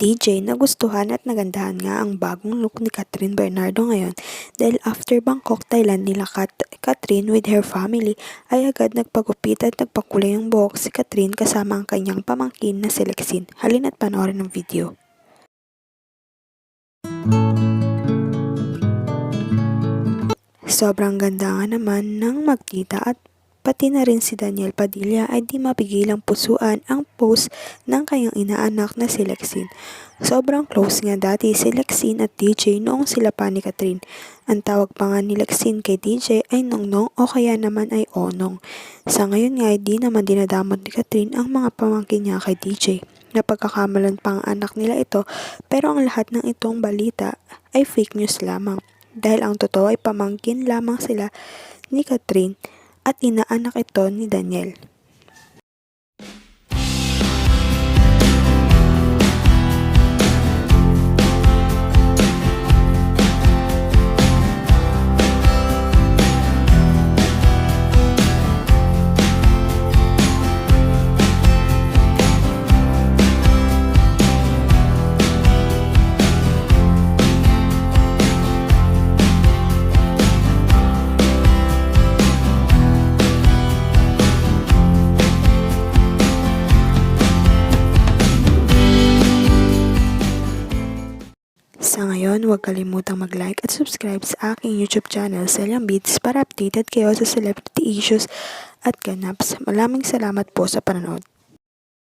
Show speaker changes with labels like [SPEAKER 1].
[SPEAKER 1] DJ nagustuhan at nagandahan nga ang bagong look ni Catherine Bernardo ngayon dahil after Bangkok, Thailand nila Kat Catherine with her family ay agad nagpagupit at nagpakulay ang buhok si Catherine kasama ang kanyang pamangkin na si Lexine. Halin at panoorin ang video. Sobrang ganda nga naman ng magkita at pati na rin si Daniel Padilla ay di mapigilang pusuan ang post ng kanyang inaanak na si Lexine. Sobrang close nga dati si Lexine at DJ noong sila pa ni Catherine. Ang tawag pa nga ni Lexine kay DJ ay Nongnong o kaya naman ay Onong. Sa ngayon nga ay di naman dinadamot ni Catherine ang mga pamangkin niya kay DJ. Napagkakamalan pa ang anak nila ito pero ang lahat ng itong balita ay fake news lamang dahil ang totoo ay pamangkin lamang sila ni Catherine at inaanak ito ni Daniel. Sa ngayon, huwag kalimutang mag-like at subscribe sa aking YouTube channel, Celian Beats, para updated kayo sa celebrity issues at ganaps. Maraming salamat po sa panonood.